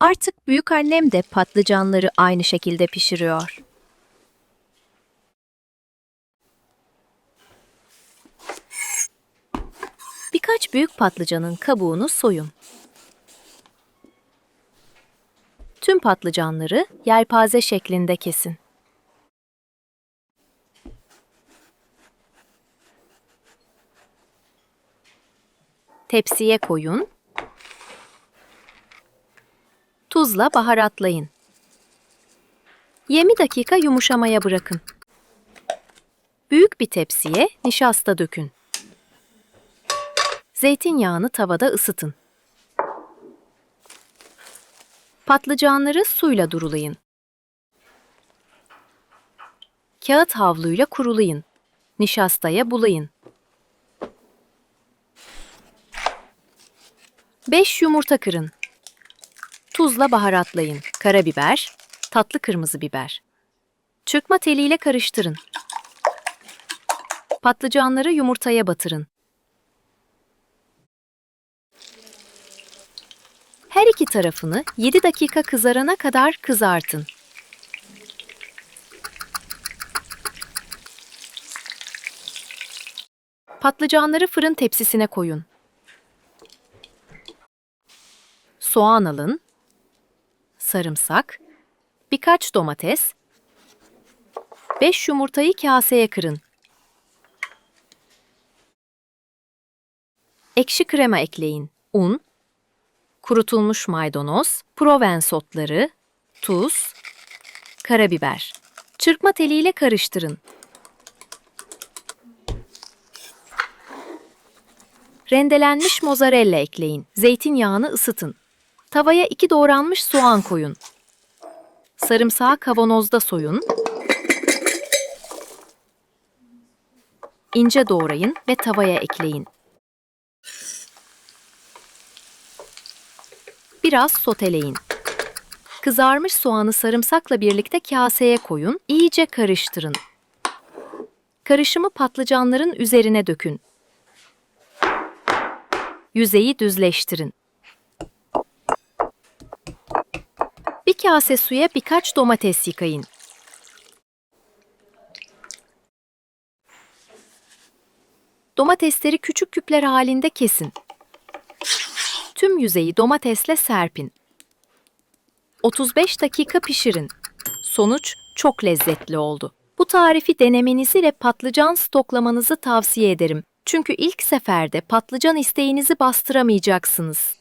Artık büyük annem de patlıcanları aynı şekilde pişiriyor. Birkaç büyük patlıcanın kabuğunu soyun. Tüm patlıcanları yelpaze şeklinde kesin. Tepsiye koyun. Tuzla baharatlayın. 20 dakika yumuşamaya bırakın. Büyük bir tepsiye nişasta dökün. Zeytinyağını tavada ısıtın. Patlıcanları suyla durulayın. Kağıt havluyla kurulayın. Nişastaya bulayın. 5 yumurta kırın. Tuzla baharatlayın. Karabiber, tatlı kırmızı biber. Çırpma teliyle karıştırın. Patlıcanları yumurtaya batırın. Her iki tarafını 7 dakika kızarana kadar kızartın. Patlıcanları fırın tepsisine koyun. Soğan alın. Sarımsak, birkaç domates, 5 yumurtayı kaseye kırın. Ekşi krema ekleyin. Un, kurutulmuş maydanoz, provence otları, tuz, karabiber. Çırpma teliyle karıştırın. Rendelenmiş mozzarella ekleyin. Zeytinyağını ısıtın. Tavaya iki doğranmış soğan koyun. Sarımsağı kavanozda soyun. İnce doğrayın ve tavaya ekleyin. Biraz soteleyin. Kızarmış soğanı sarımsakla birlikte kaseye koyun, iyice karıştırın. Karışımı patlıcanların üzerine dökün. Yüzeyi düzleştirin. Kase suya birkaç domates yıkayın. Domatesleri küçük küpler halinde kesin. Tüm yüzeyi domatesle serpin. 35 dakika pişirin. Sonuç çok lezzetli oldu. Bu tarifi denemenizi ve patlıcan stoklamanızı tavsiye ederim. Çünkü ilk seferde patlıcan isteğinizi bastıramayacaksınız.